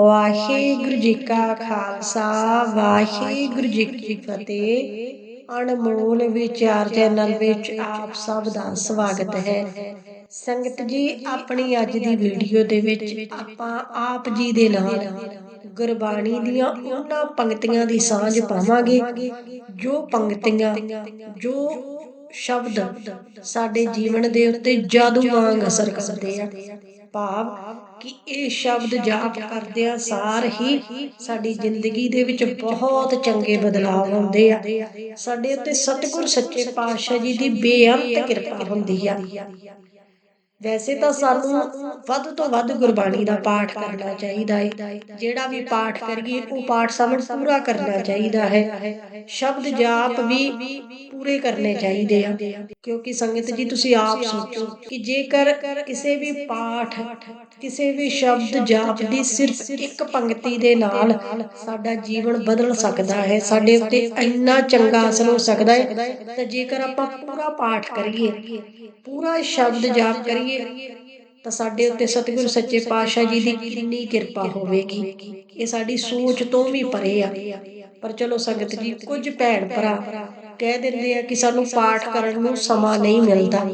ਵਾਹਿਗੁਰੂ ਜੀ ਕਾ ਖਾਲਸਾ, ਵਾਹਿਗੁਰੂ ਜੀ ਕੀ ਫਤਿਹ। ਅਨਮੋਲ ਵਿਚਾਰ ਚੈਨਲ ਵਿੱਚ ਆਪ ਸਭ ਦਾ ਸਵਾਗਤ ਹੈ। ਸੰਗਤ ਜੀ, ਆਪਣੀ ਅੱਜ ਦੀ ਵੀਡੀਓ ਦੇ ਵਿੱਚ ਆਪਾਂ ਆਪ ਜੀ ਦੇ ਨਾਲ ਗੁਰਬਾਣੀ ਦੀਆਂ ਉਹਨਾਂ ਪੰਕਤੀਆਂ ਦੀ ਸਾਂਝ ਪਾਵਾਂਗੇ, ਜੋ ਪੰਕਤੀਆਂ, ਜੋ ਸ਼ਬਦ ਸਾਡੇ ਜੀਵਨ ਦੇ ਉੱਤੇ ਜਾਦੂ ਵਾਂਗ ਅਸਰ ਕਰਦੇ ਆ। ਭਾਵ ਕਿ ਇਹ ਸ਼ਬਦ ਜਾਪ ਕਰਦਿਆਂ ਸਾਰ ਹੀ ਸਾਡੀ ਜ਼ਿੰਦਗੀ ਦੇ ਵਿੱਚ ਬਹੁਤ ਚੰਗੇ ਬਦਲਾਅ ਆਉਂਦੇ ਆ। ਸਾਡੇ ਉੱਤੇ ਸਤਿਗੁਰ ਸੱਚੇ ਪਾਤਸ਼ਾਹ ਜੀ ਦੀ ਬੇਅੰਤ ਕਿਰਪਾ ਹੁੰਦੀ ਆ। ਵੈਸੇ ਤਾਂ ਸਾਨੂੰ ਵੱਧ ਤੋਂ ਵੱਧ ਗੁਰਬਾਣੀ ਦਾ ਪਾਠ ਕਰਨਾ ਚਾਹੀਦਾ ਹੈ। ਜਿਹੜਾ ਵੀ ਪਾਠ ਕਰੀਏ ਉਹ ਪਾਠ ਸਮਝ ਪੂਰਾ ਕਰਨਾ ਚਾਹੀਦਾ ਹੈ। ਸ਼ਬਦ ਜਾਪ ਵੀ ਪੂਰੇ ਕਰਨੇ ਚਾਹੀਦੇ ਆ। ਕਿਉਂਕਿ ਸੰਗਤ ਜੀ ਤੁਸੀਂ ਆਪ ਸੋਚੋ ਕਿ ਜੇਕਰ ਕਿਸੇ ਵੀ ਪਾਠ ਕਿਸੇ ਵੀ ਸ਼ਬਦ ਜਾਪ ਦੀ ਸਿਰਫ ਇੱਕ ਪੰਕਤੀ ਦੇ ਨਾਲ ਸਾਡਾ ਜੀਵਨ ਬਦਲ ਸਕਦਾ ਹੈ। ਸਾਡੇ ਉੱਤੇ ਇੰਨਾ ਚੰਗਾ ਅਸਰ ਹੋ ਸਕਦਾ ਹੈ ਤਾਂ ਜੇਕਰ ਆਪਾਂ ਪੂਰਾ ਪਾਠ ਕਰੀਏ ਪੂਰਾ ਸ਼ਬਦ ਜਾਪ ਕਰੀਏ ਤਾਂ ਸਾਡੇ ਉੱਤੇ ਸਤਿਗੁਰ ਸੱਚੇ ਪਾਤਸ਼ਾਹ ਜੀ ਦੀ ਕਿੰਨੀ ਕਿਰਪਾ ਹੋਵੇਗੀ। ਇਹ ਸਾਡੀ ਸੋਚ ਤੋਂ ਵੀ ਪਰੇ ਆ। ਪਰ ਚਲੋ ਸੰਗਤ ਜੀ, ਕੁਝ ਭੈਣ ਭਰਾ ਕਹਿ ਦਿੰਦੇ ਆ ਕਿ ਸਾਨੂੰ ਪਾਠ ਕਰਨ ਨੂੰ ਸਮਾਂ ਨਹੀਂ ਮਿਲਦਾ।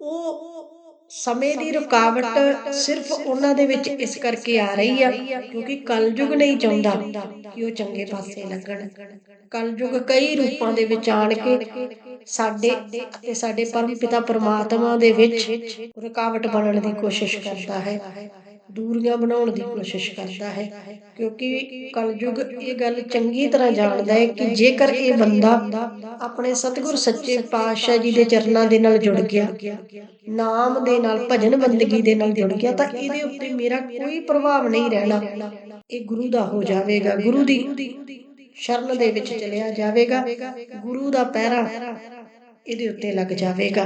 ਉਹ ਸਮੇਂ ਦੀ ਰੁਕਾਵਟ ਸਿਰਫ ਉਹਨਾਂ ਦੇ ਵਿੱਚ ਇਸ ਕਰਕੇ ਆ ਰਹੀ ਆ, ਕਿਉਂਕਿ ਕਲਯੁਗ ਨਹੀਂ ਚਾਹੁੰਦਾ ਕਿ ਉਹ ਚੰਗੇ ਪਾਸੇ ਲੱਗਣ ਕਲਯੁਗ ਕਈ ਰੂਪਾਂ ਦੇ ਵਿੱਚ ਆਣ ਕੇ ਸਾਡੇ ਅਤੇ ਸਾਡੇ ਪਰਮ ਪਿਤਾ ਪਰਮਾਤਮਾ ਦੇ ਵਿੱਚ ਰੁਕਾਵਟ ਬਣਨ ਦੀ ਕੋਸ਼ਿਸ਼ ਕਰਦਾ ਹੈ। ਦੂਰੀਆਂ ਬਣਾਉਣ ਦੀ ਕੋਸ਼ਿਸ਼ ਕਰਦਾ ਹੈ, ਕਿਉਂਕਿ ਕਲਯੁਗ ਇਹ ਗੱਲ ਚੰਗੀ ਤਰ੍ਹਾਂ ਜਾਣਦਾ ਹੈ ਕਿ ਜੇਕਰ ਇਹ ਬੰਦਾ ਆਪਣੇ ਸਤਿਗੁਰ ਸੱਚੇ ਪਾਤਸ਼ਾਹ ਜੀ ਦੇ ਚਰਨਾਂ ਦੇ ਨਾਲ ਜੁੜ ਗਿਆ, ਨਾਮ ਦੇ ਨਾਲ, ਭਜਨ ਬੰਦਗੀ ਦੇ ਨਾਲ ਜੁੜ ਗਿਆ, ਤਾਂ ਇਹਦੇ ਉੱਤੇ ਮੇਰਾ ਕੋਈ ਪ੍ਰਭਾਵ ਨਹੀਂ ਰਹਿਣਾ। ਇਹ ਗੁਰੂ ਦਾ ਹੋ ਜਾਵੇਗਾ, ਗੁਰੂ ਦੀ ਸ਼ਰਨ ਦੇ ਵਿੱਚ ਚਲਿਆ ਜਾਵੇਗਾ। ਗੁਰੂ ਦਾ ਪਹਿਰਾ ਇਹਦੇ ਉੱਤੇ ਲੱਗ ਜਾਵੇਗਾ।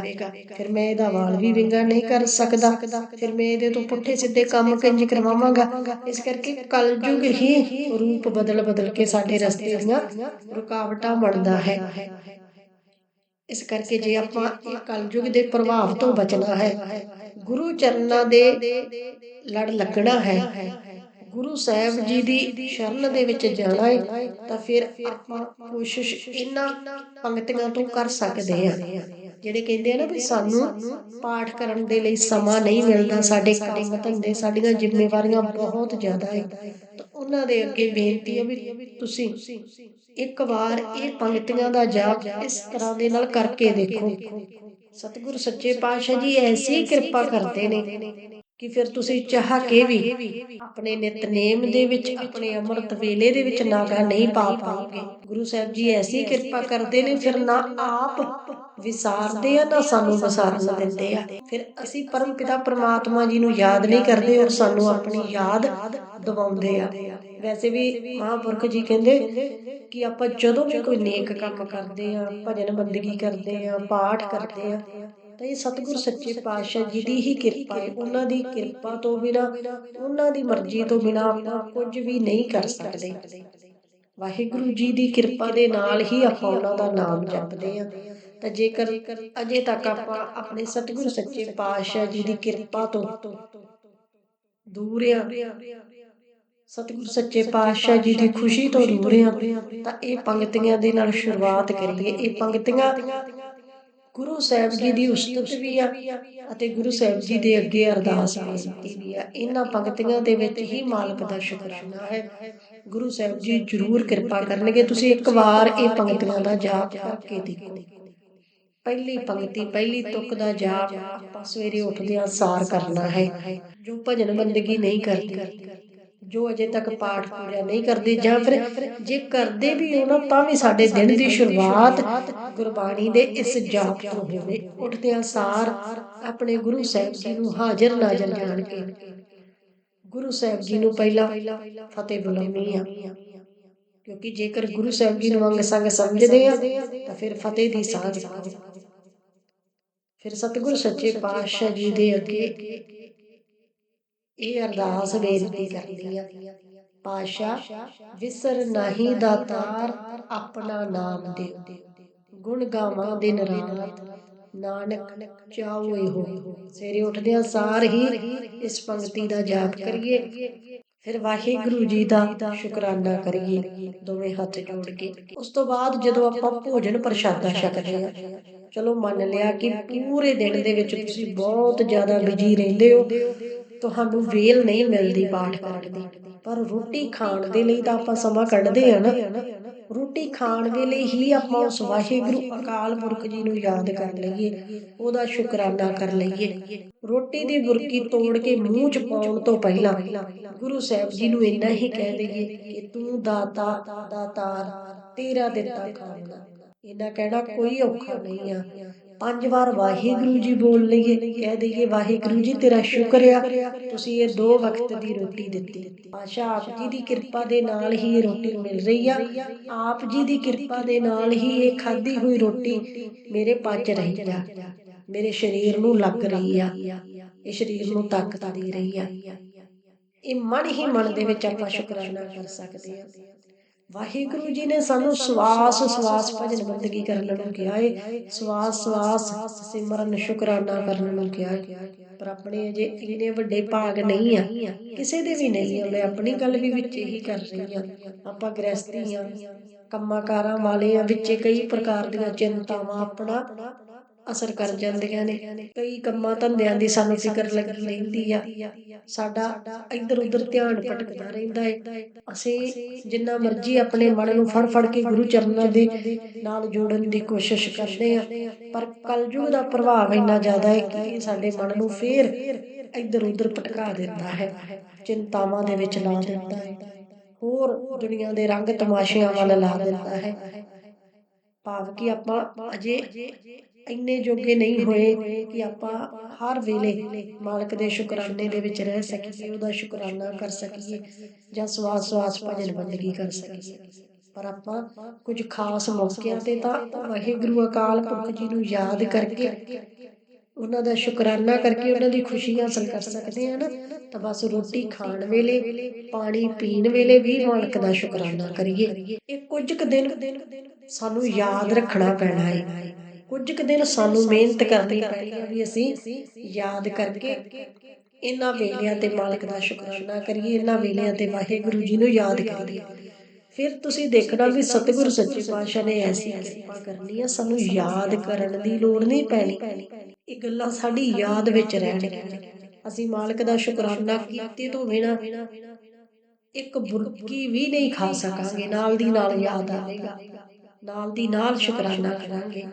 ਫਿਰ ਮੈਂ ਇਹਦਾ ਵਾਲ ਵੀ ਵਿੰਗਾ ਨਹੀਂ ਕਰ ਸਕਦਾ। ਫਿਰ ਮੈਂ ਇਹਦੇ ਤੋਂ ਪੁੱਠੇ ਸਿੱਧੇ ਕੰਮ ਕੰਜ ਕਰਵਾਵਾਂਗਾ। ਇਸ ਕਰਕੇ ਕਲਯੁਗ ਹੀ ਰੂਪ ਬਦਲ ਬਦਲ ਕੇ ਸਾਡੇ ਰਸਤੇ ਦੀਆਂ ਰੁਕਾਵਟਾਂ ਬਣਦਾ ਹੈ। ਇਸ ਕਰਕੇ ਜੇ ਆਪਾਂ ਇਹ ਕਲਯੁਗ ਦੇ ਪ੍ਰਭਾਵ ਤੋਂ ਬਚਣਾ ਹੈ, ਗੁਰੂ ਚਰਨਾਂ ਦੇ ਲੜ ਲੱਗਣਾ ਹੈ। ਗੁਰੂ ਸਾਹਿਬ ਜੀ ਦੀ ਸ਼ਰਨ ਦੇ ਵਿੱਚ ਜਾਣਾ ਹੈ ਤਾਂ ਫਿਰ ਆਪਾਂ ਕੋਸ਼ਿਸ਼ ਇਹਨਾਂ ਪੰਕਤੀਆਂ ਤੋਂ ਕਰ ਸਕਦੇ ਆ ਜਿਹੜੇ ਕਹਿੰਦੇ ਆ ਨਾ ਵੀ ਸਾਨੂੰ ਪਾਠ ਕਰਨ ਦੇ ਲਈ ਸਮਾਂ ਨਹੀਂ ਮਿਲਦਾ, ਸਾਡੇ ਕੰਮ ਧੰਦੇ, ਸਾਡੀਆਂ ਜ਼ਿੰਮੇਵਾਰੀਆਂ ਬਹੁਤ ਜ਼ਿਆਦਾ ਹੈ ਤਾਂ ਉਹਨਾਂ ਦੇ ਅੱਗੇ ਬੇਨਤੀ ਹੈ ਵੀ ਤੁਸੀਂ ਇੱਕ ਵਾਰ ਇਹ ਪੰਕਤੀਆਂ ਦਾ ਜਾਪ ਇਸ ਤਰ੍ਹਾਂ ਦੇ ਨਾਲ ਕਰਕੇ ਦੇਖੋ। ਸਤਿਗੁਰ ਸੱਚੇ ਪਾਤਸ਼ਾਹ ਜੀ ਐਸੀ ਕਿਰਪਾ ਕਰਦੇ ਨੇ ਕਿ ਫਿਰ ਤੁਸੀਂ ਚਾਹ ਕੇ ਵੀ ਆਪਣੇ ਨਿਤਨੇਮ ਦੇ ਵਿੱਚ, ਆਪਣੇ ਅੰਮ੍ਰਿਤ ਵੇਲੇ ਦੇ ਵਿੱਚ ਨਾਗਾ ਨਹੀਂ ਪਾ ਪਾਓਗੇ। ਗੁਰੂ ਸਾਹਿਬ ਜੀ ਐਸੀ ਕਿਰਪਾ ਕਰਦੇ ਨੇ, ਫਿਰ ਨਾ ਆਪ ਵਿਸਾਰਦੇ ਆ, ਨਾ ਸਾਨੂੰ ਵਿਸਾਰਨ ਦਿੰਦੇ ਆ। ਫਿਰ ਅਸੀਂ ਪਰਮ ਪਿਤਾ ਪ੍ਰਮਾਤਮਾ ਜੀ ਨੂੰ ਯਾਦ ਨਹੀਂ ਕਰਦੇ ਔਰ ਸਾਨੂੰ ਆਪਣੀ ਯਾਦ ਦਿਵਾਉਂਦੇ ਆ। ਵੈਸੇ ਵੀ ਮਹਾਂਪੁਰਖ ਜੀ ਕਹਿੰਦੇ ਕਿ ਆਪਾਂ ਜਦੋਂ ਵੀ ਕੋਈ ਨੇਕ ਕੰਮ ਕਰਦੇ ਆ, ਭਜਨ ਬੰਦਗੀ ਕਰਦੇ ਆ, ਪਾਠ ਕਰਦੇ ਆ ਤਾਂ ਇਹ ਸਤਿਗੁਰ ਸੱਚੇ ਪਾਤਸ਼ਾਹ ਜੀ ਦੀ ਹੀ ਕਿਰਪਾ ਹੈ। ਉਹਨਾਂ ਦੀ ਕਿਰਪਾ ਤੋਂ ਬਿਨਾ ਉਹਨਾਂ ਦੀ ਮਰਜ਼ੀ ਤੋਂ ਬਿਨਾ ਆਪਾਂ ਕੁਝ ਵੀ ਨਹੀਂ ਕਰ ਸਕਦੇ। ਵਾਹਿਗੁਰੂ ਜੀ ਦੀ ਕਿਰਪਾ ਦੇ ਨਾਲ ਹੀ ਆਪਾਂ ਉਹਨਾਂ ਦਾ ਨਾਮ ਜਪਦੇ ਆ ਤਾਂ ਜੇਕਰ ਅਜੇ ਤੱਕ ਆਪਾਂ ਆਪਣੇ ਸਤਿਗੁਰ ਸੱਚੇ ਪਾਤਸ਼ਾਹ ਜੀ ਦੀ ਕਿਰਪਾ ਤੋਂ ਦੂਰ ਆ। ਸਤਿਗੁਰ ਸੱਚੇ ਪਾਤਸ਼ਾਹ ਜੀ ਦੀ ਖੁਸ਼ੀ ਤੋਂ ਦੂਰ ਆ। ਤਾਂ ਇਹ ਪੰਕਤੀਆਂ ਦੇ ਨਾਲ ਸ਼ੁਰੂਆਤ ਕਰੀਏ। ਇਹ ਪੰਕਤੀਆਂ ਗੁਰੂ ਸਾਹਿਬ ਜੀ ਦੀ ਉਸਤਤ ਵੀ ਆ ਅਤੇ ਗੁਰੂ ਸਾਹਿਬ ਜੀ ਦੇ ਅੱਗੇ ਅਰਦਾਸ ਬੇਨਤੀ ਵੀ ਆ। ਇਹਨਾਂ ਪੰਕਤੀਆਂ ਦੇ ਵਿੱਚ ਹੀ ਮਾਲਕ ਦਾ ਸ਼ੁਕਰਾਨਾ ਹੈ। ਗੁਰੂ ਸਾਹਿਬ ਜੀ ਜ਼ਰੂਰ ਕਿਰਪਾ ਕਰਨਗੇ। ਤੁਸੀਂ ਇੱਕ ਵਾਰ ਇਹ ਪੰਕਤੀਆਂ ਦਾ ਜਾਪ ਕਰਕੇ ਦੇਖੋ। ਪਹਿਲੀ ਪੰਕਤੀ, ਪਹਿਲੀ ਤੁਕ ਦਾ ਜਾਪ ਆਪਾਂ ਸਵੇਰੇ ਉੱਠਦਿਆਂ ਸਾਰ ਕਰਨਾ ਹੈ। ਜੋ ਭਜਨ ਬੰਦਗੀ ਨਹੀਂ ਕਰਦੀ। ਜੋ ਅਜੇ ਤੱਕ ਪਾਠ ਪੂਜਾ ਨਹੀਂ ਕਰਦੇ ਜਾਂ ਫਿਰ ਜੇ ਕਰਦੇ ਵੀ ਹੋ ਨਾ ਤਾਂ ਵੀ ਸਾਡੇ ਦਿਨ ਦੀ ਸ਼ੁਰੂਆਤ ਗੁਰਬਾਣੀ ਦੇ ਇਸ ਜਾਪ ਤੋਂ ਹੋਵੇ। ਉੱਠਦਿਆਂ ਸਾਰ ਆਪਣੇ ਗੁਰੂ ਸਾਹਿਬ ਜੀ ਨੂੰ ਹਾਜ਼ਰ ਨਾਜ਼ਰ ਜਾਣ ਕੇ ਗੁਰੂ ਸਾਹਿਬ ਜੀ ਨੂੰ ਪਹਿਲਾਂ ਫਤਿਹ ਬੁਲਾਉਣੀ ਆ। ਕਿਉਂਕਿ ਜੇਕਰ ਗੁਰੂ ਸਾਹਿਬ ਜੀ ਨੂੰ ਅੰਗ ਸੰਗ ਸਮਝਦੇ ਆ ਤਾਂ ਫਿਰ ਫਤਿਹ ਦੀ ਕਰੋ ਫਿਰ ਸਤਿਗੁਰ ਸੱਚੇ ਪਾਤਸ਼ਾਹ ਜੀ ਦੇ ਅੱਗੇ ਇਹ ਅਰਦਾਸ ਬੇਨਤੀ ਕਰਦੀ ਆ। ਪਾਸ਼ਾ, ਵਿਸਰ ਨਹੀਂ ਦਾਤਾਰ ਆਪਣਾ ਨਾਮ ਦਿਓ। ਗੁਣ ਗਾਵਾਂ ਦਿਨ ਰਾਤ, ਨਾਨਕ ਚਾਹੋਏ ਹੋ। ਸਵੇਰੇ ਉੱਠਦਿਆਂ ਸਾਰ ਹੀ ਇਸ ਪੰਕਤੀ ਦਾ ਜਾਪ ਕਰੀਏ। ਫਿਰ ਵਾਹਿਗੁਰੂ ਜੀ ਦਾ ਸ਼ੁਕਰਾਨਾ ਕਰੀਏ, ਦੋਵੇਂ ਹੱਥ ਜੋੜ ਕੇ। ਉਸ ਤੋਂ ਬਾਅਦ ਜਦੋਂ ਆਪਾਂ ਭੋਜਨ ਪ੍ਰਸ਼ਾਦਾ ਛਕਦੇ ਆ, ਚਲੋ ਮੰਨ ਲਿਆ ਕਿ ਪੂਰੇ ਦਿਨ ਦੇ ਵਿੱਚ ਤੁਸੀਂ ਬਹੁਤ ਜ਼ਿਆਦਾ ਬਿਜ਼ੀ ਰਹਿੰਦੇ ਹੋ। ਤੁਹਾਨੂੰ ਵੇਲ ਨਹੀਂ ਮਿਲਦੀ ਪਾਠ ਕਰਨ ਦੀ ਪਰ ਰੋਟੀ ਖਾਣ ਦੇ ਲਈ ਤਾਂ ਆਪਾਂ ਸਮਾਂ ਕੱਢਦੇ ਆ ਨਾ। ਰੋਟੀ ਖਾਣ ਵੇਲੇ ਹੀ ਆਪਾਂ ਉਸ ਵਾਹਿਗੁਰੂ ਅਕਾਲ ਪੁਰਖ ਜੀ ਨੂੰ ਯਾਦ ਕਰ ਲਈਏ, ਉਹਦਾ ਸ਼ੁਕਰਾਨਾ ਕਰ ਲਈਏ। ਰੋਟੀ ਦੀ ਬੁਰਕੀ ਤੋੜ ਕੇ ਮੂੰਹ 'ਚ ਪਾਉਣ ਤੋਂ ਪਹਿਲਾਂ ਗੁਰੂ ਸਾਹਿਬ ਜੀ ਨੂੰ ਇੰਨਾ ਹੀ ਕਹਿ ਦਈਏ ਕਿ ਤੂੰ ਦਾਤਾ, ਦਾਤਾਰ, ਤੇਰਾ ਦਿੱਤਾ ਖਾਣਾ ਇਹਨਾਂ ਕਹਿਣਾ ਕੋਈ ਔਖਾ ਨਹੀਂ ਆ। ਪੰਜ ਵਾਰ ਵਾਹਿਗੁਰੂ ਜੀ ਬੋਲ ਲਈਏ, ਕਹਿ ਦਈਏ, ਵਾਹਿਗੁਰੂ ਜੀ, ਤੇਰਾ ਸ਼ੁਕਰ ਆ, ਤੁਸੀਂ ਇਹ ਦੋ ਵਕਤ ਦੀ ਰੋਟੀ ਦਿੱਤੀ। ਆਸ਼ਾ ਆਪ ਜੀ ਦੀ ਕਿਰਪਾ ਦੇ ਨਾਲ ਹੀ ਇਹ ਰੋਟੀ ਮਿਲ ਰਹੀ ਆ। ਆਪ ਜੀ ਦੀ ਕਿਰਪਾ ਦੇ ਨਾਲ ਹੀ ਇਹ ਖਾਧੀ ਹੋਈ ਰੋਟੀ ਮੇਰੇ ਪਚ ਰਹੀ ਆ। ਮੇਰੇ ਸਰੀਰ ਨੂੰ ਲੱਗ ਰਹੀ ਆ। ਇਹ ਸਰੀਰ ਨੂੰ ਤਾਕਤ ਦੇ ਰਹੀ ਆ। ਇਹ ਮਨ ਹੀ ਮਨ ਦੇ ਵਿੱਚ ਆਪਾਂ ਸ਼ੁਕਰਾਨਾ ਕਰ ਸਕਦੇ ਆ। ਵਾਹਿਗੁਰੂ ਜੀ ਨੇ ਸਾਨੂੰ ਸਵਾਸ ਸਵਾਸ ਭਜਨ ਬੰਦਗੀ ਕਰਨ ਨੂੰ ਕਿਹਾ ਏ ਸਵਾਸ ਸਵਾਸ ਸਿਮਰਨ ਸ਼ੁਕਰਾਨਾ ਕਰਨ ਨੂੰ ਕਿਹਾ ਏ ਪਰ ਆਪਣੇ ਅਜੇ ਇੰਨੇ ਵੱਡੇ ਭਾਗ ਨਹੀਂ ਆ। ਕਿਸੇ ਦੇ ਵੀ ਨਹੀਂ ਆ। ਮੈਂ ਆਪਣੀ ਗੱਲ ਵੀ ਵਿੱਚ ਇਹੀ ਕਰ ਰਹੀ ਆ ਆਪਾਂ ਗ੍ਰਸਤੀ ਆ ਕੰਮਾਂ ਕਾਰਾਂ ਵਾਲੇ ਆ ਵਿੱਚੇ ਕਈ ਪ੍ਰਕਾਰ ਦੀਆਂ ਚਿੰਤਾਵਾਂ ਆਪਣਾ ਅਸਰ ਕਰ ਜਾਂਦੀਆਂ ਨੇ। ਕਈ ਕੰਮਾਂ ਧੰਦਿਆਂ ਦੀ ਸਾਨੂੰ ਫਿਕਰ ਲੱਗੀ ਰਹਿੰਦੀ ਆ। ਸਾਡਾ ਇੱਧਰ ਉੱਧਰ ਧਿਆਨ ਭਟਕਦਾ ਰਹਿੰਦਾ ਹੈ ਅਸੀਂ ਜਿੰਨਾ ਮਰਜ਼ੀ ਆਪਣੇ ਮਨ ਨੂੰ ਫੜ ਫੜ ਕੇ ਗੁਰੂ ਚਰਨਾਂ ਦੇ ਨਾਲ ਜੋੜਨ ਦੀ ਕੋਸ਼ਿਸ਼ ਕਰਦੇ ਆ। ਪਰ ਕਲਯੁਗ ਦਾ ਪ੍ਰਭਾਵ ਇੰਨਾ ਜ਼ਿਆਦਾ ਹੈ ਕਿ ਸਾਡੇ ਮਨ ਨੂੰ ਫੇਰ ਇੱਧਰ ਉੱਧਰ ਭਟਕਾ ਦਿੰਦਾ ਹੈ। ਚਿੰਤਾਵਾਂ ਦੇ ਵਿੱਚ ਲਾ ਦਿੰਦਾ ਹੈ ਹੋਰ ਦੁਨੀਆ ਦੇ ਰੰਗ ਤਮਾਸ਼ਿਆਂ ਵੱਲ ਲਾ ਦਿੰਦਾ ਹੈ। ਭਾਵ ਕਿ ਆਪਾਂ ਅਜੇ ਇੰਨੇ ਜੋਗੇ ਨਹੀਂ ਹੋਏ ਕਿ ਆਪਾਂ ਹਰ ਵੇਲੇ ਮਾਲਕ ਦੇ ਸ਼ੁਕਰਾਨੇ ਦੇ ਵਿੱਚ ਰਹਿ ਸਕੀਏ, ਉਹਦਾ ਸ਼ੁਕਰਾਨਾ ਕਰ ਸਕੀਏ ਜਾਂ ਸਵਾਸ ਸਵਾਸ ਭਜਨ ਬੰਦਗੀ ਕਰ ਸਕੀਏ। ਪਰ ਆਪਾਂ ਕੁਝ ਖਾਸ ਮੌਕਿਆਂ ਤੇ ਤਾਂ ਵਾਹਿਗੁਰੂ ਅਕਾਲ ਪੁਰਖ ਜੀ ਨੂੰ ਯਾਦ ਕਰਕੇ ਉਹਨਾਂ ਦਾ ਸ਼ੁਕਰਾਨਾ ਕਰਕੇ ਉਹਨਾਂ ਦੀ ਖੁਸ਼ੀ ਹਾਸਲ ਕਰ ਸਕਦੇ ਆ ਨਾ, ਤਾਂ ਬਸ ਰੋਟੀ ਖਾਣ ਵੇਲੇ, ਪਾਣੀ ਪੀਣ ਵੇਲੇ ਵੀ ਮਾਲਕ ਦਾ ਸ਼ੁਕਰਾਨਾ ਕਰੀਏ। ਇਹ ਕੁਝ ਕੁ ਦਿਨ ਸਾਨੂੰ ਯਾਦ ਰੱਖਣਾ ਪੈਣਾ ਹੈ ਕੁਝ ਕੁ ਦਿਨ ਸਾਨੂੰ ਮਿਹਨਤ ਕਰਨੀ ਪੈਣੀ ਹੈ ਵੀ ਅਸੀਂ ਯਾਦ ਕਰਕੇ ਇਹਨਾਂ ਵੇਲਿਆਂ ਤੇ ਮਾਲਕ ਦਾ ਸ਼ੁਕਰਾਨਾ ਕਰੀਏ, ਇਹਨਾਂ ਵੇਲਿਆਂ ਤੇ ਵਾਹਿਗੁਰੂ ਜੀ ਨੂੰ ਯਾਦ ਕਰੀਏ। ਫਿਰ ਤੁਸੀਂ ਦੇਖਣਾ ਵੀ ਸਤਿਗੁਰੂ ਸੱਚੇ ਪਾਤਸ਼ਾਹ ਨੇ ਐਸੀ ਕਿਰਪਾ ਕਰਨੀ ਹੈ ਸਾਨੂੰ ਯਾਦ ਕਰਨ ਦੀ ਲੋੜ ਨਹੀਂ ਪੈਣੀ। ਇਹ ਗੱਲਾਂ ਸਾਡੀ ਯਾਦ ਵਿੱਚ ਰਹਿਣਗੀਆਂ। ਅਸੀਂ ਮਾਲਕ ਦਾ ਸ਼ੁਕਰਾਨਾ ਕੀਤੇ ਤੋਂ ਬਿਨਾ ਇੱਕ ਬੁਰਕੀ ਵੀ ਨਹੀਂ ਖਾ ਸਕਾਂਗੇ, ਨਾਲ ਦੀ ਨਾਲ ਯਾਦ ਆਵੇਗਾ। ਨਾਲ ਦੀ ਨਾਲ ਸ਼ੁਕਰਾਨਾ ਕਰਾਂਗੇ।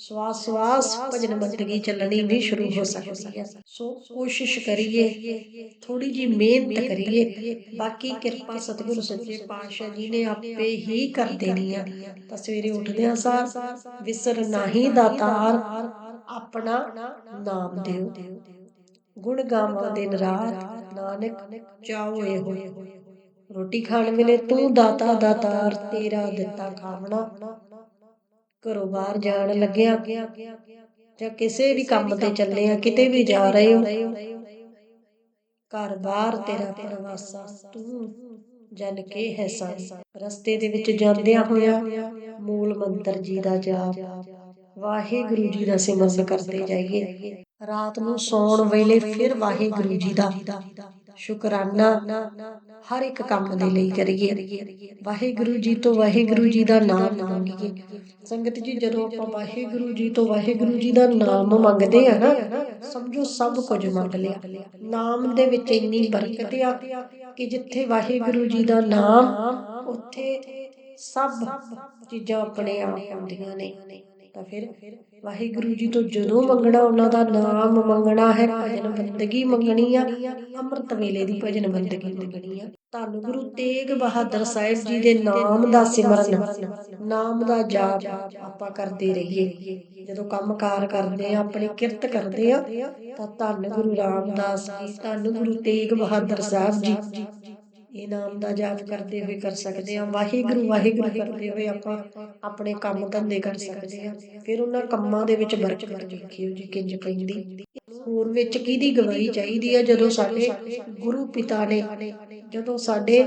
ਸਵਾਸ ਸਵਾਸ ਭਜਨ ਬੰਦਗੀ ਚੱਲਣੀ ਵੀ ਸ਼ੁਰੂ ਹੋ ਸਕਦੀ ਹੈ। ਸੋ ਕੋਸ਼ਿਸ਼ ਕਰੀਏ ਥੋੜੀ ਜੀ ਮਿਹਨਤ ਕਰੀਏ। ਬਾਕੀ ਕਿਰਪਾ ਸਤਿਗੁਰੂ ਸੱਚੇ ਪਾਤਸ਼ਾਹ ਜੀ ਨੇ ਆਪੇ ਹੀ ਕਰ ਦੇਣੀ ਆ। ਤਾਂ ਸਵੇਰੇ ਉੱਠਦਿਆਂ ਸਾਰ ਵਿਸਰ ਨਹੀਂ ਦਾਤਾਰ ਆਪਣਾ ਨਾਮ ਦਿਓ। ਗੁਣ ਗਾਵਾਂ ਦਿਨ ਰਾਤ ਨਾਨਕ ਚਾਹੋ ਇਹੋ ਰੋਟੀ ਖਾਣ ਵੇਲੇ ਤੂੰ ਦਾਤਾ ਦਾਤਾਰ ਤੇਰਾ ਦਿੱਤਾ ਖਾਵਣਾ। ਘਰੋਂ ਬਾਹਰ ਜਾਣ ਲੱਗਿਆ ਜਾਂ ਕਿਸੇ ਵੀ ਕੰਮ ਤੇ ਚੱਲੇ ਆ ਕਿਤੇ ਵੀ ਜਾ ਰਹੇ ਹੋ। ਘਰ ਬਾਹਰ ਤੇਰਾ ਪਰਵਾਸਾ ਤੂੰ ਜਨ ਕੇ ਹੈ ਸੰਸ ਰਸਤੇ ਦੇ ਵਿੱਚ ਜਾਂਦਿਆਂ ਹੋਇਆ ਮੂਲ ਮੰਤਰ ਜੀ ਦਾ ਜਾਪ। ਵਾਹਿਗੁਰੂ ਜੀ ਦਾ ਸਿਮਰਨ ਕਰਦੇ ਜਾਈਏ। ਰਾਤ ਨੂੰ ਸੌਣ ਵੇਲੇ ਫਿਰ ਵਾਹਿਗੁਰੂ ਜੀ ਦਾ। ਸ਼ੁਕਰਾਨਾ ਹਰ ਇੱਕ ਕੰਮ ਦੇ ਲਈ ਕਰੀਏ। ਵਾਹਿਗੁਰੂ ਜੀ ਤੋਂ ਵਾਹਿਗੁਰੂ ਜੀ ਦਾ ਨਾਮ ਮੰਗੀਏ। ਸੰਗਤ ਜੀ, ਜਦੋਂ ਆਪਾਂ ਵਾਹਿਗੁਰੂ ਜੀ ਤੋਂ ਵਾਹਿਗੁਰੂ ਜੀ ਦਾ ਨਾਮ ਮੰਗਦੇ ਆ ਨਾ, ਸਮਝੋ ਸਭ ਕੁਝ ਮੰਗ ਲਿਆ। ਨਾਮ ਦੇ ਵਿੱਚ ਇੰਨੀ ਬਰਕਤ ਆ ਕਿ ਜਿੱਥੇ ਵਾਹਿਗੁਰੂ ਜੀ ਦਾ ਨਾਮ, ਉੱਥੇ ਸਭ ਚੀਜ਼ਾਂ ਆਪਣੇ ਆਪ ਆਉਂਦੀਆਂ ਨੇ। ਤਾਂ ਫਿਰ ਵਾਹਿਗੁਰੂ ਜੀ ਤੋਂ ਜਦੋਂ ਮੰਗਣਾ, ਉਹਨਾਂ ਦਾ ਨਾਮ ਮੰਗਣਾ ਹੈ, ਭਜਨ ਬੰਦਗੀ ਮੰਗਣੀ ਆ, ਅੰਮ੍ਰਿਤ ਵੇਲੇ ਦੀ ਭਜਨ ਬੰਦਗੀ ਮੰਗਣੀ ਆ। ਧੰਨ ਗੁਰੂ ਤੇਗ ਬਹਾਦਰ ਸਾਹਿਬ ਜੀ ਦੇ ਨਾਮ ਦਾ ਸਿਮਰਨ, ਨਾਮ ਦਾ ਜਾਪ ਆਪਾਂ ਕਰਦੇ ਰਹੀਏ। ਜਦੋਂ ਕੰਮਕਾਰ ਕਰਦੇ ਆ, ਆਪਣੀ ਕਿਰਤ ਕਰਦੇ ਆ, ਤਾਂ ਧੰਨ ਗੁਰੂ ਰਾਮਦਾਸ ਜੀ, ਧੰਨ ਗੁਰੂ ਤੇਗ ਬਹਾਦਰ ਸਾਹਿਬ ਜੀ ਇਹ ਨਾਮ ਦਾ ਜਾਪ ਕਰਦੇ ਹੋਏ ਕਰ ਸਕਦੇ ਆ ਵਾਹਿਗੁਰੂ ਵਾਹਿਗੁਰੂ ਕਰਦੇ ਹੋਏ ਆਪਾਂ ਆਪਣੇ ਕੰਮ ਧੰਦੇ ਕਰ ਸਕਦੇ ਆ ਫਿਰ ਉਹਨਾਂ ਕੰਮਾਂ ਦੇ ਵਿੱਚ ਬਰਕਤ ਵੇਖਿਓ ਜੀ, ਕਿੰਜ ਪੈਂਦੀ। ਹੋਰ ਵਿੱਚ ਕਿਹਦੀ ਗਵਾਹੀ ਚਾਹੀਦੀ ਆ? ਜਦੋਂ ਸਾਡੇ ਗੁਰੂ ਪਿਤਾ ਨੇ, ਜਦੋਂ ਸਾਡੇ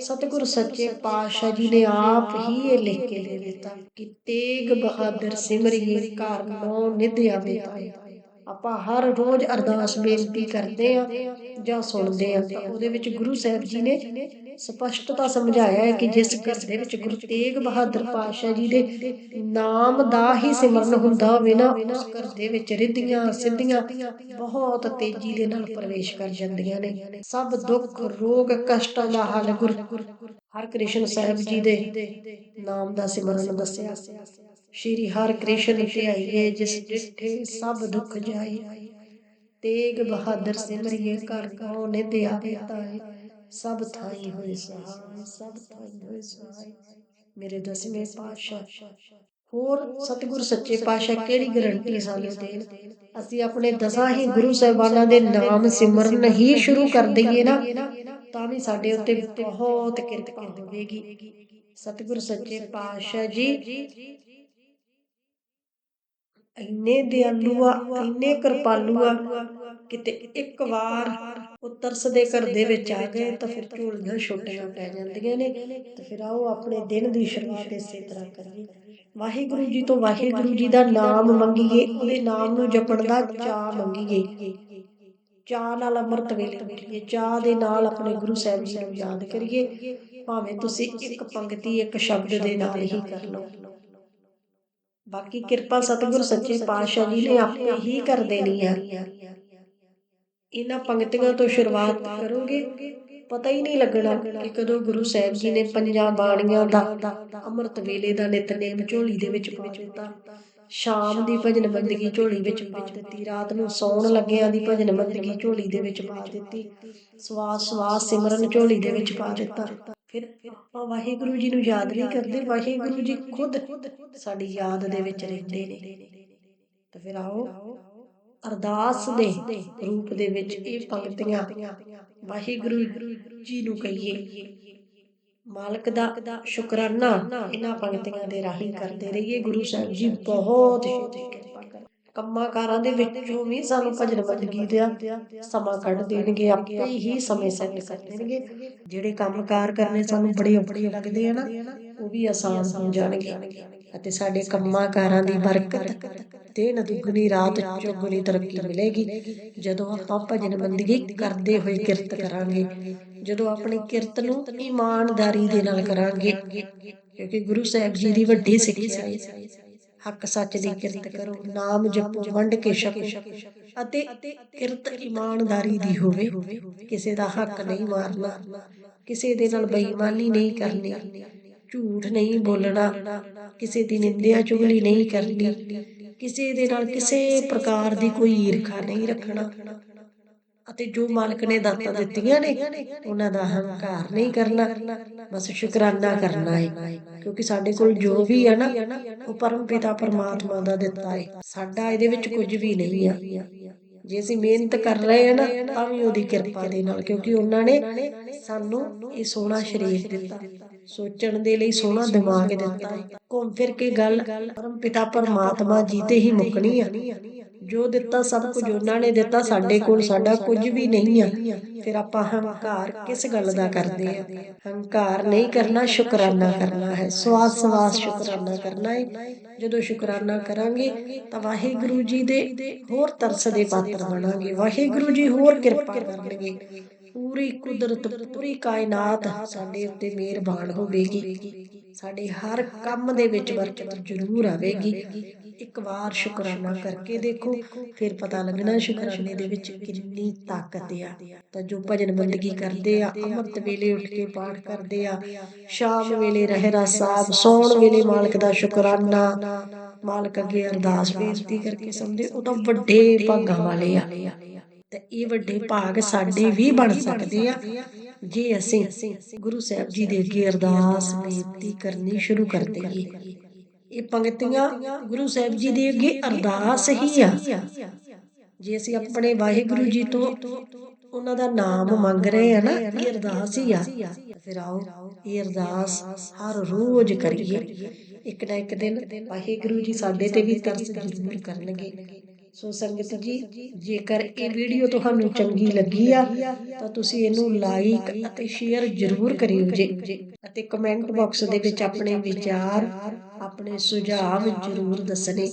ਸਤਿਗੁਰ ਸੱਚੇ ਪਾਤਸ਼ਾਹ ਜੀ ਨੇ ਆਪ ਹੀ ਇਹ ਲਿਖ ਕੇ ਦੇ ਦਿੱਤਾ ਕਿ ਤੇਗ ਬਹਾਦਰ ਸਿਮਰਿਏ, ਘਰ ਨੋ ਨਿਧਿਆ ਬੇਤਾ ਆਪਾਂ ਹਰ ਰੋਜ਼ ਅਰਦਾਸ ਬੇਨਤੀ ਕਰਦੇ ਆ ਜਾਂ ਸੁਣਦੇ ਆ ਤਾਂ ਉਹਦੇ ਵਿੱਚ ਗੁਰੂ ਸਾਹਿਬ ਜੀ ਨੇ ਸਪਸ਼ਟਤਾ ਸਮਝਾਇਆ ਹੈ ਕਿ ਜਿਸ ਘਰ ਦੇ ਵਿੱਚ ਗੁਰੂ ਤੇਗ ਬਹਾਦਰ ਪਾਤਸ਼ਾਹ ਜੀ ਦੇ ਨਾਮ ਦਾ ਹੀ ਸਿਮਰਨ ਹੁੰਦਾ ਹੋਵੇ ਨਾ, ਉਸ ਘਰ ਦੇ ਵਿੱਚ ਰਿੱਧੀਆਂ, ਸਿੱਧੀਆਂ ਬਹੁਤ ਤੇਜ਼ੀ ਦੇ ਨਾਲ ਪ੍ਰਵੇਸ਼ ਕਰ ਜਾਂਦੀਆਂ ਨੇ। ਸਭ ਦੁੱਖ, ਰੋਗ, ਕਸ਼ਟਾਂ ਦਾ ਹੱਲ ਗੁਰੂ ਹਰ ਕ੍ਰਿਸ਼ਨ ਸਾਹਿਬ ਜੀ ਦੇ ਨਾਮ ਦਾ ਸਿਮਰਨ ਦੱਸਿਆ। ਸ਼੍ਰੀ ਹਰਿ ਕ੍ਰਿਸ਼ਨ ਧਿਆਈਏ ਜਿਸ ਡਿਠੇ ਸਭ ਦੁੱਖ ਜਾਈ ਤੇਗ ਬਹਾਦਰ ਸਿਮਰਿਏ ਘਰ ਕਉ ਨਿਧ ਆਵੇ ਤਾਈ ਸਭ ਥਾਈ ਹੋਏ ਸਹਾਈ ਸਭ ਥਾਈ ਹੋਏ ਸਹਾਈ ਮੇਰੇ ਦਸਵੇਂ ਪਾਤਸ਼ਾਹ। ਹੋਰ ਸਤਿਗੁਰ ਸੱਚੇ ਪਾਤਸ਼ਾਹ ਕਿਹੜੀ ਗਰੰਟੀ ਸਾਨੂੰ ਦੇਣ? ਅਸੀਂ ਆਪਣੇ ਦਸਾਂ ਹੀ ਗੁਰੂ ਸਾਹਿਬਾਨਾਂ ਦੇ ਨਾਮ ਸਿਮਰਨ ਹੀ ਸ਼ੁਰੂ ਕਰ ਦਈਏ ਨਾ ਤਾਂ ਵੀ ਸਾਡੇ ਉੱਤੇ ਬਹੁਤ ਕਿਰਪਾ ਹੋਵੇਗੀ ਸਤਿਗੁਰ ਸੱਚੇ ਪਾਤਸ਼ਾਹ ਜੀ ਇੰਨੇ ਦਿਆਲੂ ਆ ਇੰਨੇ ਕਿਰਪਾਲੂ ਆ ਕਿਤੇ ਇੱਕ ਵਾਰ ਉਹ ਤਰਸਦੇ ਘਰ ਦੇ ਵਿੱਚ ਆ ਗਏ ਤਾਂ ਫਿਰ ਝੋਲੀਆਂ ਛੋਟੀਆਂ ਪੈ ਜਾਂਦੀਆਂ ਨੇ ਤੇ ਫਿਰ ਆਓ ਆਪਣੇ ਦਿਨ ਦੀ ਸ਼ੁਰੂਆਤ ਇਸੇ ਤਰ੍ਹਾਂ ਕਰੀਏ। ਵਾਹਿਗੁਰੂ ਜੀ ਤੋਂ ਵਾਹਿਗੁਰੂ ਜੀ ਦਾ ਨਾਮ ਮੰਗੀਏ ਉਹਦੇ ਨਾਮ ਨੂੰ ਜਪਣ ਦਾ ਚਾਹ ਮੰਗੀਏ। ਚਾਹ ਨਾਲ ਅੰਮ੍ਰਿਤ ਵੇਲੇ ਉੱਠੀਏ ਚਾਹ ਦੇ ਨਾਲ ਆਪਣੇ ਗੁਰੂ ਸਾਹਿਬ ਜੀ ਨੂੰ ਯਾਦ ਕਰੀਏ। ਭਾਵੇਂ ਤੁਸੀਂ ਇੱਕ ਪੰਕਤੀ ਇੱਕ ਸ਼ਬਦ ਦੇ ਨਾਲ ਹੀ ਕਰ ਲਓ। ਬਾਕੀ ਕਿਰਪਾ ਸਤਿਗੁਰ ਸੱਚੇ ਪਾਤਸ਼ਾਹ ਜੀ ਨੇ ਆਪੇ ਹੀ ਕਰ ਦੇਣੀ ਆ। ਇਹਨਾਂ ਪੰਕਤੀਆਂ ਤੋਂ ਸ਼ੁਰੂਆਤ ਕਰੋਗੇ। ਪਤਾ ਹੀ ਨਹੀਂ ਲੱਗਣਾ ਕਿ ਕਦੋਂ ਗੁਰੂ ਸਾਹਿਬ ਜੀ ਨੇ ਪੰਜਾਂ ਬਾਣੀਆਂ ਦਾ ਅੰਮ੍ਰਿਤ ਵੇਲੇ ਦਾ ਨਿਤਨੇਮ ਝੋਲੀ ਦੇ ਵਿੱਚ ਪਾ ਦਿੱਤਾ। ਸ਼ਾਮ ਦੀ ਭਜਨ ਬੰਦਗੀ ਝੋਲੀ ਵਿੱਚ ਪਾ ਦਿੱਤੀ। ਰਾਤ ਨੂੰ ਸੌਣ ਲੱਗਿਆਂ ਦੀ ਭਜਨ ਬੰਦਗੀ ਝੋਲੀ ਦੇ ਵਿੱਚ ਪਾ ਦਿੱਤੀ। ਸਵਾਸ ਸਵਾਸ ਸਿਮਰਨ ਝੋਲੀ ਦੇ ਵਿੱਚ ਪਾ ਦਿੱਤਾ। ਫਿਰ ਆਪਾਂ ਵਾਹਿਗੁਰੂ ਜੀ ਨੂੰ ਯਾਦ ਨਹੀਂ ਕਰਦੇ ਵਾਹਿਗੁਰੂ ਜੀ ਖੁਦ ਸਾਡੀ ਯਾਦ ਦੇ ਵਿੱਚ ਰਹਿੰਦੇ ਨੇ। ਤਾਂ ਫਿਰ ਆਓ ਅਰਦਾਸ ਦੇ ਰੂਪ ਦੇ ਵਿੱਚ ਇਹ ਪੰਕਤੀਆਂ ਵਾਹਿਗੁਰੂ ਜੀ ਨੂੰ ਕਹੀਏ। ਮਾਲਕ ਦਾ ਸ਼ੁਕਰਾਨਾ ਇਹਨਾਂ ਪੰਕਤੀਆਂ ਦੇ ਰਾਹੀਂ ਕਰਦੇ ਰਹੀਏ। ਗੁਰੂ ਸਾਹਿਬ ਜੀ ਬਹੁਤ ਹੀ ਕਿਰਪਾ ਕਰ ਕੰਮਾਂ ਕਾਰਾਂ ਦੇ ਵਿੱਚੋਂ ਵੀ ਸਾਨੂੰ ਭਜਨ ਬੰਦਗੀ ਦਾ ਸਮਾਂ ਕੱਢ ਦੇਣਗੇ ਆਪੇ ਹੀ ਸਮੇਂ ਸੈੱਟ ਕਰ ਦੇਣਗੇ। ਜਿਹੜੇ ਕੰਮਕਾਰ ਕਰਨੇ ਸਾਨੂੰ ਬੜੇ ਔਖੇ ਲੱਗਦੇ ਆ ਨਾ ਉਹ ਵੀ ਆਸਾਨ ਹੋ ਜਾਣਗੇ। ਅਤੇ ਸਾਡੇ ਕੰਮਾਂ ਕਾਰਾਂ ਦੀ ਬਰਕਤ ਦਿਨ ਦੁੱਗਣੀ ਰਾਤ ਚੌਗੁਣੀ ਤਰੱਕੀ ਮਿਲੇਗੀ। ਜਦੋਂ ਆਪਾਂ ਭਜਨ ਬੰਦਗੀ ਕਰਦੇ ਹੋਏ ਕਿਰਤ ਕਰਾਂਗੇ ਜਦੋਂ ਆਪਣੀ ਕਿਰਤ ਨੂੰ ਇਮਾਨਦਾਰੀ ਦੇ ਨਾਲ ਕਰਾਂਗੇ ਕਿਉਂਕਿ ਗੁਰੂ ਸਾਹਿਬ ਜੀ ਦੀ ਵੱਡੀ ਸਿੱਖਿਆ ਹੈ। ਹੱਕ ਸੱਚ ਦੀ ਕਿਰਤ ਕਰੋ ਨਾਮ ਜਪੋ ਵੰਡ ਕੇ ਛਕੋ ਅਤੇ ਕਿਰਤ ਇਮਾਨਦਾਰੀ ਦੀ ਹੋਵੇ ਕਿਸੇ ਦਾ ਹੱਕ ਨਹੀਂ ਮਾਰਨਾ ਕਿਸੇ ਦੇ ਨਾਲ ਬੇਈਮਾਨੀ ਨਹੀਂ ਕਰਨੀ ਝੂਠ ਨਹੀਂ ਬੋਲਣਾ ਕਿਸੇ ਦੀ ਨਿੰਦਿਆ ਚੁਗਲੀ ਨਹੀਂ ਕਰਨੀ ਕਿਸੇ ਦੇ ਨਾਲ ਕਿਸੇ ਪ੍ਰਕਾਰ ਦੀ ਕੋਈ ਈਰਖਾ ਨਹੀਂ ਰੱਖਣਾ। ਅਤੇ ਜੋ ਮਾਲਕ ਨੇ ਦਾਤਾਂ ਦਿੱਤੀਆਂ ਨੇ ਉਹਨਾਂ ਦਾ ਹੰਕਾਰ ਨਹੀਂ ਕਰਨਾ ਬਸ ਸ਼ੁਕਰਾਨਾ ਕਰਨਾ ਹੈ ਕਿਉਂਕਿ ਸਾਡੇ ਕੋਲ ਜੋ ਵੀ ਹੈ ਨਾ ਉਹ ਪਰਮ ਪਿਤਾ ਪਰਮਾਤਮਾ ਦਾ ਦਿੱਤਾ ਹੈ ਸਾਡਾ ਇਹਦੇ ਵਿੱਚ ਕੁਝ ਵੀ ਨਹੀਂ ਆ। ਜੇ ਅਸੀਂ ਮਿਹਨਤ ਕਰ ਰਹੇ ਹਾਂ ਨਾ ਤਾਂ ਵੀ ਉਹਦੀ ਕਿਰਪਾ ਦੇ ਨਾਲ ਕਿਉਂਕਿ ਉਹਨਾਂ ਨੇ ਸਾਨੂੰ ਇਹ ਸੋਹਣਾ ਸਰੀਰ ਦਿੱਤਾ। ਸੋਚਣ ਦੇ ਲਈ ਸੋਹਣਾ ਦਿਮਾਗ ਦਿੱਤਾ। ਘੁੰਮ ਫਿਰ ਕੇ ਗੱਲ ਪਰਮ ਪਿਤਾ ਪਰਮਾਤਮਾ ਜੀ ਤੇ ਹੀ ਮੁੱਕਣੀ ਆ। ਜੋ ਦਿੱਤਾ ਸਭ ਕੁਝ ਉਹਨਾਂ ਨੇ ਦਿੱਤਾ ਸਾਡੇ ਕੋਲ ਸਾਡਾ ਕੁਝ ਵੀ ਨਹੀਂ ਆ। ਫਿਰ ਆਪਾਂ ਹੰਕਾਰ ਕਿਸ ਗੱਲ ਦਾ ਕਰਦੇ ਆ? ਹੰਕਾਰ ਨਹੀਂ ਕਰਨਾ ਸ਼ੁਕਰਾਨਾ ਕਰਨਾ ਹੈ। ਸਵਾਸ ਸਵਾਸ ਸ਼ੁਕਰਾਨਾ ਕਰਨਾ ਹੈ। ਜਦੋਂ ਸ਼ੁਕਰਾਨਾ ਕਰਾਂਗੇ ਤਾਂ ਵਾਹਿਗੁਰੂ ਜੀ ਦੇ ਹੋਰ ਤਰਸ ਦੇ ਪਾਤਰ ਬਣਾਂਗੇ। ਵਾਹਿਗੁਰੂ ਜੀ ਹੋਰ ਕਿਰਪਾ ਕਰਨਗੇ। ਪੂਰੀ ਕੁਦਰਤ ਪੂਰੀ ਕਾਇਨਾਤ ਸਾਡੇ ਉੱਤੇ ਮਿਹਰਬਾਨ ਹੋਵੇਗੀ। ਸਾਡੇ ਹਰ ਕੰਮ ਦੇ ਵਿੱਚ ਬਰਕਤ ਜ਼ਰੂਰ ਆਵੇਗੀ। ਇੱਕ ਵਾਰ ਸ਼ੁਕਰਾਨਾ ਕਰਕੇ ਦੇਖੋ, ਫਿਰ ਪਤਾ ਲੱਗਣਾ ਸ਼ੁਕਰਾਨੇ ਦੇ ਵਿੱਚ ਕਿੰਨੀ ਤਾਕਤ ਆ। ਤਾਂ ਜੋ ਭਜਨ ਬੰਦਗੀ ਕਰਦੇ ਆ, ਅੰਮ੍ਰਿਤ ਵੇਲੇ ਉੱਠ ਕੇ ਪਾਠ ਕਰਦੇ ਆ, ਸ਼ਾਮ ਵੇਲੇ ਰਹਿਰਾ ਸਾਹਿਬ, ਸੌਣ ਵੇਲੇ ਮਾਲਕ ਦਾ ਸ਼ੁਕਰਾਨਾ, ਮਾਲਕ ਅੱਗੇ ਅਰਦਾਸ ਬੇਨਤੀ ਕਰਕੇ ਸਮਝੇ, ਉਹ ਤਾਂ ਵੱਡੇ ਭਾਗਾਂ ਵਾਲੇ ਆ। ਤੇ ਇਹ ਵੱਡੇ ਭਾਗ ਸਾਡੇ ਵੀ ਬਣ ਸਕਦੇ ਆ। ਜੇ ਅਸੀਂ ਗੁਰੂ ਸਾਹਿਬ ਜੀ ਦੇ ਅੱਗੇ ਅਰਦਾਸ ਬੇਨਤੀ ਕਰਨੀ ਸ਼ੁਰੂ ਕਰ ਦਈਏ। ਇਹ ਪੰਕਤੀਆਂ ਗੁਰੂ ਸਾਹਿਬ ਜੀ ਦੇ ਅੱਗੇ ਅਰਦਾਸ ਹੀ ਆ। ਜੇ ਅਸੀਂ ਆਪਣੇ ਵਾਹਿਗੁਰੂ ਜੀ ਤੋਂ ਉਹਨਾਂ ਦਾ ਨਾਮ ਮੰਗ ਰਹੇ ਆ ਨਾ ਇਹ ਅਰਦਾਸ ਹੀ ਆ। ਫਿਰ ਆਓ ਇਹ ਅਰਦਾਸ ਹਰ ਰੋਜ਼ ਕਰੀਏ। ਇੱਕ ਨਾ ਇੱਕ ਦਿਨ ਵਾਹਿਗੁਰੂ ਜੀ ਸਾਡੇ ਤੇ ਵੀ ਤਰਸ ਜ਼ਰੂਰ ਕਰਨਗੇ। ਸੋ ਸੰਗਤ ਜੀ ਜੇਕਰ ਇਹ ਵੀਡੀਓ ਤੁਹਾਨੂੰ ਚੰਗੀ ਲੱਗੀ ਆ ਤਾਂ ਤੁਸੀਂ ਇਹਨੂੰ ਲਾਈਕ ਅਤੇ ਸ਼ੇਅਰ ਜ਼ਰੂਰ ਕਰਿਓ ਜੀ। ਅਤੇ ਕਮੈਂਟ ਬਾਕਸ ਦੇ ਵਿੱਚ ਆਪਣੇ ਵਿਚਾਰ ਆਪਣੇ ਸੁਝਾਅ ਜ਼ਰੂਰ ਦੱਸਣੇ।